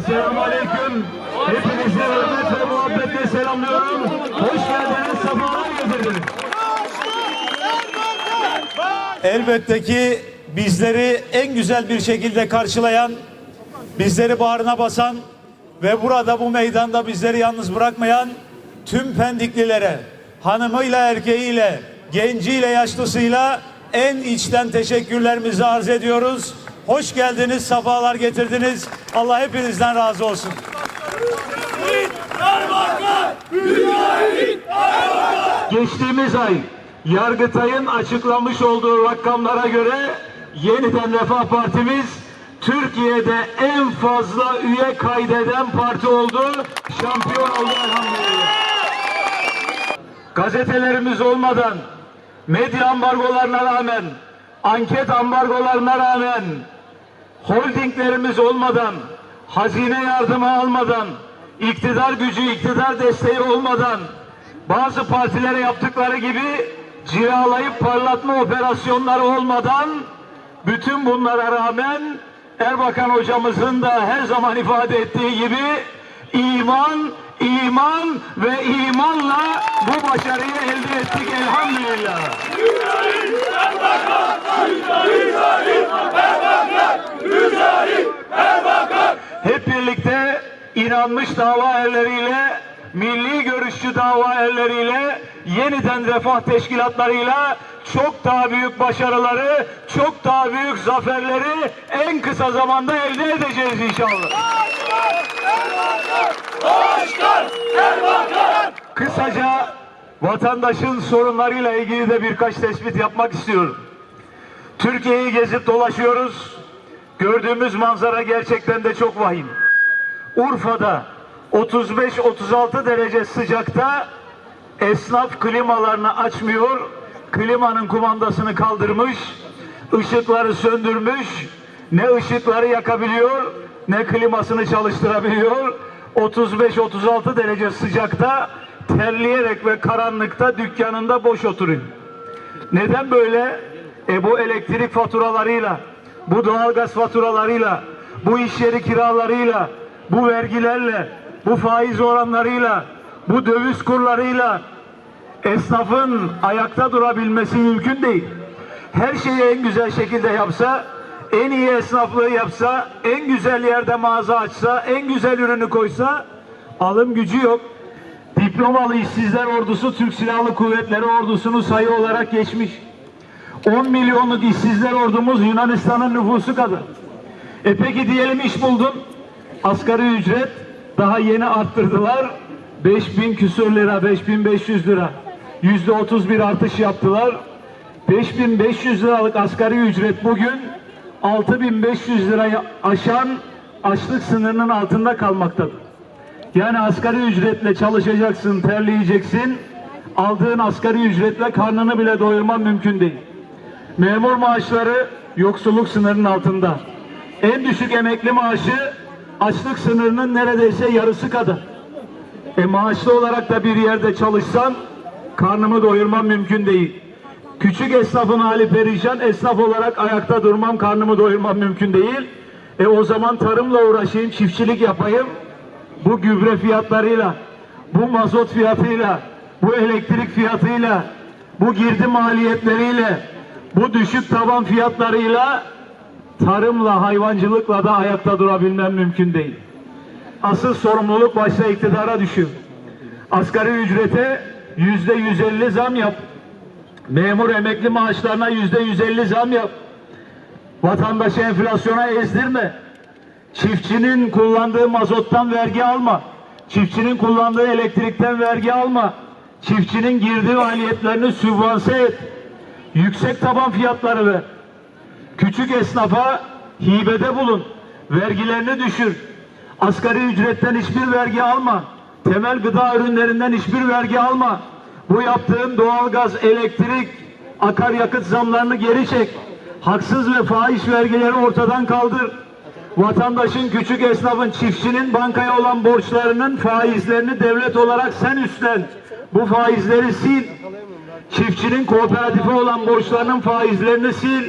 Selamun Aleyküm. Hepinizi hürmet ve muhabbetle selamlıyorum. Hoş geldiniz, sefalar getirdiniz. Elbette ki bizleri en güzel bir şekilde karşılayan, bizleri bağrına basan ve burada bu meydanda bizleri yalnız bırakmayan tüm pendiklilere, hanımıyla erkeğiyle, genciyle yaşlısıyla en içten teşekkürlerimizi arz ediyoruz. Hoş geldiniz, sefalar getirdiniz. Allah hepinizden razı olsun. Geçtiğimiz ay Yargıtay'ın açıklamış olduğu rakamlara göre yeniden Refah Partimiz Türkiye'de en fazla üye kaydeden parti oldu. Şampiyon oldu elhamdülillah. Gazetelerimiz olmadan, medya ambargolarına rağmen, anket ambargolarına rağmen, holdinglerimiz olmadan, hazine yardımı almadan, iktidar gücü, iktidar desteği olmadan, bazı partilere yaptıkları gibi ciralayıp parlatma operasyonları olmadan, bütün bunlara rağmen Erbakan hocamızın da her zaman ifade ettiği gibi iman, iman ve imanla bu başarıyı elde ettik elhamdülillah. İnanmış dava erleriyle, milli görüşçü dava erleriyle, yeniden refah teşkilatlarıyla çok daha büyük başarıları, çok daha büyük zaferleri en kısa zamanda elde edeceğiz inşallah. Kısaca vatandaşın sorunlarıyla ilgili de birkaç tespit yapmak istiyorum. Türkiye'yi gezip dolaşıyoruz. Gördüğümüz manzara gerçekten de çok vahim. Urfa'da 35-36 derece sıcakta esnaf klimalarını açmıyor, klimanın kumandasını kaldırmış, ışıkları söndürmüş, ne ışıkları yakabiliyor, ne klimasını çalıştırabiliyor. 35-36 derece sıcakta terleyerek ve karanlıkta dükkanında boş oturuyor. Neden böyle? E bu elektrik faturalarıyla, bu doğalgaz faturalarıyla, bu iş yeri kiralarıyla, bu vergilerle, bu faiz oranlarıyla, bu döviz kurlarıyla esnafın ayakta durabilmesi mümkün değil. Her şeyi en güzel şekilde yapsa, en iyi esnaflığı yapsa, en güzel yerde mağaza açsa, en güzel ürünü koysa alım gücü yok. Diplomalı işsizler ordusu Türk Silahlı Kuvvetleri ordusunu sayı olarak geçmiş. 10 milyonluk işsizler ordumuz Yunanistan'ın nüfusu kadar. E peki diyelim iş buldun. Asgari ücret daha yeni arttırdılar. 5000 küsür lira, 5500 lira. Yüzde 31 artış yaptılar. 5500 liralık asgari ücret bugün 6500 lirayı aşan açlık sınırının altında kalmaktadır. Yani asgari ücretle çalışacaksın, terleyeceksin. Aldığın asgari ücretle karnını bile doyurman mümkün değil. Memur maaşları yoksulluk sınırının altında. En düşük emekli maaşı açlık sınırının neredeyse yarısı kadar. E maaşlı olarak da bir yerde çalışsan karnımı doyurmam mümkün değil. Küçük esnafın hali perişan, esnaf olarak ayakta durmam, karnımı doyurmam mümkün değil. E o zaman tarımla uğraşayım, çiftçilik yapayım. Bu gübre fiyatlarıyla, bu mazot fiyatıyla, bu elektrik fiyatıyla, bu girdi maliyetleriyle, bu düşük taban fiyatlarıyla tarımla, hayvancılıkla da ayakta durabilmem mümkün değil. Asıl sorumluluk başta iktidara düşüyor. Asgari ücrete yüzde 150 zam yap. Memur emekli maaşlarına yüzde 150 zam yap. Vatandaşı enflasyona ezdirme. Çiftçinin kullandığı mazottan vergi alma. Çiftçinin kullandığı elektrikten vergi alma. Çiftçinin girdiği maliyetlerini sübvanse et. Yüksek taban fiyatları ver. Küçük esnafa hibede bulun. Vergilerini düşür. Asgari ücretten hiçbir vergi alma. Temel gıda ürünlerinden hiçbir vergi alma. Bu yaptığın doğalgaz, elektrik, akaryakıt zamlarını geri çek. Haksız ve fahiş vergileri ortadan kaldır. Vatandaşın, küçük esnafın, çiftçinin bankaya olan borçlarının faizlerini devlet olarak sen üstlen. Bu faizleri sil. Çiftçinin kooperatife olan borçlarının faizlerini sil.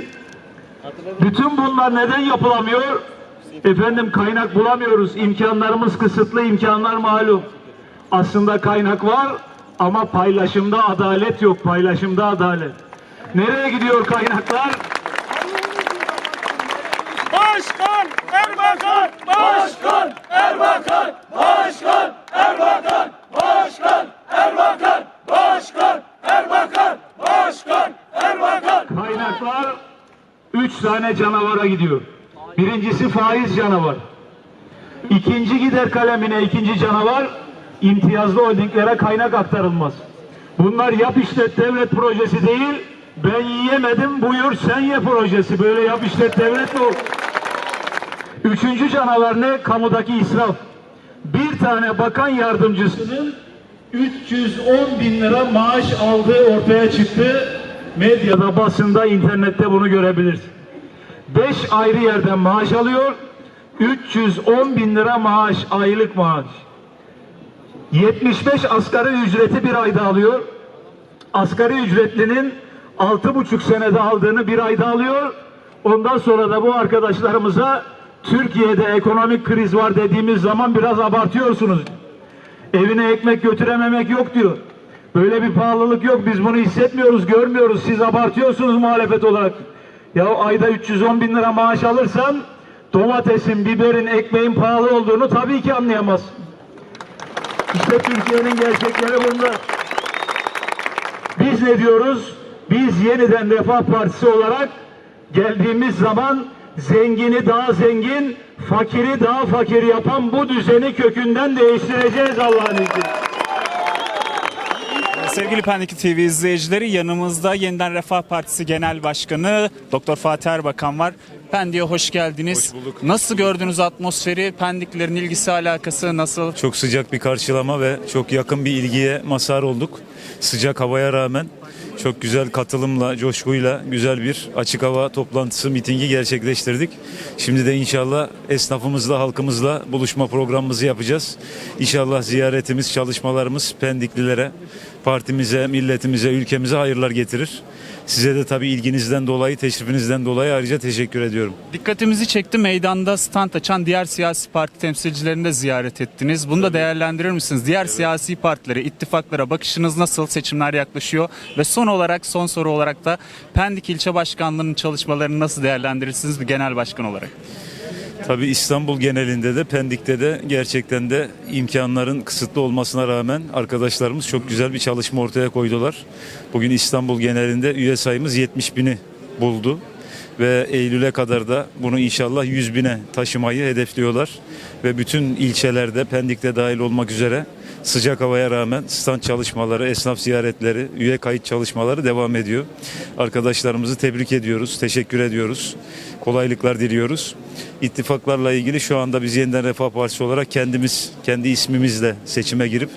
Bütün bunlar neden yapılamıyor? Efendim kaynak bulamıyoruz. İmkanlarımız kısıtlı, imkanlar malum. Aslında kaynak var ama paylaşımda adalet yok. Paylaşımda adalet. Nereye gidiyor kaynaklar? Başkan Erbakan! Başkan Erbakan! Başkan Erbakan! Başkan Erbakan! Başkan Erbakan! Başkan Erbakan! Kaynaklar üç tane canavara gidiyor. Birincisi faiz canavar. İkinci gider kalemine ikinci canavar imtiyazlı holdinglere kaynak aktarılmaz. Bunlar yap işlet devlet projesi değil, ben yiyemedim buyur sen ye projesi. Böyle yap işlet devlet mi olur? Üçüncü canavar ne? Kamudaki israf. Bir tane bakan yardımcısının 310 bin lira maaş aldığı ortaya çıktı. Medyada, basında, internette bunu görebilirsin. 5 ayrı yerden maaş alıyor. 310 bin lira maaş, aylık maaş. 75 asgari ücreti bir ayda alıyor. Asgari ücretlinin 6,5 senede aldığını bir ayda alıyor. Ondan sonra da bu arkadaşlarımıza Türkiye'de ekonomik kriz var dediğimiz zaman biraz abartıyorsunuz. Evine ekmek götürememek yok diyor. Böyle bir pahalılık yok. Biz bunu hissetmiyoruz, görmüyoruz. Siz abartıyorsunuz muhalefet olarak. Ya ayda 310 bin lira maaş alırsan domatesin, biberin, ekmeğin pahalı olduğunu tabii ki anlayamazsın. İşte Türkiye'nin gerçekleri bunlar. Biz ne diyoruz? Biz yeniden Refah Partisi olarak geldiğimiz zaman zengini daha zengin, fakiri daha fakir yapan bu düzeni kökünden değiştireceğiz Allah'ın izniyle. Sevgili Pendik TV izleyicileri yanımızda Yeniden Refah Partisi Genel Başkanı Doktor Fatih Erbakan var. Pendik'e hoş geldiniz. Nasıl gördünüz atmosferi? Pendiklerin ilgisi alakası nasıl? Çok sıcak bir karşılama ve çok yakın bir ilgiye mazhar olduk. Sıcak havaya rağmen çok güzel katılımla, coşkuyla güzel bir açık hava toplantısı, mitingi gerçekleştirdik. Şimdi de inşallah esnafımızla, halkımızla buluşma programımızı yapacağız. İnşallah ziyaretimiz, çalışmalarımız Pendiklilere, partimize, milletimize, ülkemize hayırlar getirir. Size de tabii ilginizden dolayı, teşrifinizden dolayı ayrıca teşekkür ediyorum. Dikkatimizi çekti meydanda stand açan diğer siyasi parti temsilcilerini de ziyaret ettiniz. Bunu da değerlendirir misiniz? Diğer siyasi partilere, ittifaklara bakışınız nasıl? Seçimler yaklaşıyor. Ve son olarak, son soru olarak da Pendik İlçe Başkanlığı'nın çalışmalarını nasıl değerlendirirsiniz bir genel başkan olarak? Tabii İstanbul genelinde de Pendik'te de gerçekten de imkanların kısıtlı olmasına rağmen arkadaşlarımız çok güzel bir çalışma ortaya koydular. Bugün İstanbul genelinde üye sayımız 70 bini buldu ve Eylül'e kadar da bunu inşallah 100 bine taşımayı hedefliyorlar. Ve bütün ilçelerde Pendik'te dahil olmak üzere sıcak havaya rağmen stand çalışmaları, esnaf ziyaretleri, üye kayıt çalışmaları devam ediyor. Arkadaşlarımızı tebrik ediyoruz, teşekkür ediyoruz. Kolaylıklar diliyoruz. İttifaklarla ilgili şu anda biz yeniden Refah Partisi olarak kendimiz, kendi ismimizle seçime girip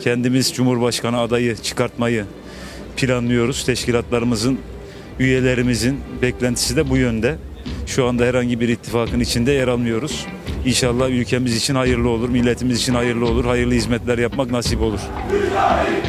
kendimiz Cumhurbaşkanı adayı çıkartmayı planlıyoruz. Teşkilatlarımızın, üyelerimizin beklentisi de bu yönde. Şu anda herhangi bir ittifakın içinde yer almıyoruz. İnşallah ülkemiz için hayırlı olur, milletimiz için hayırlı olur, hayırlı hizmetler yapmak nasip olur. İleride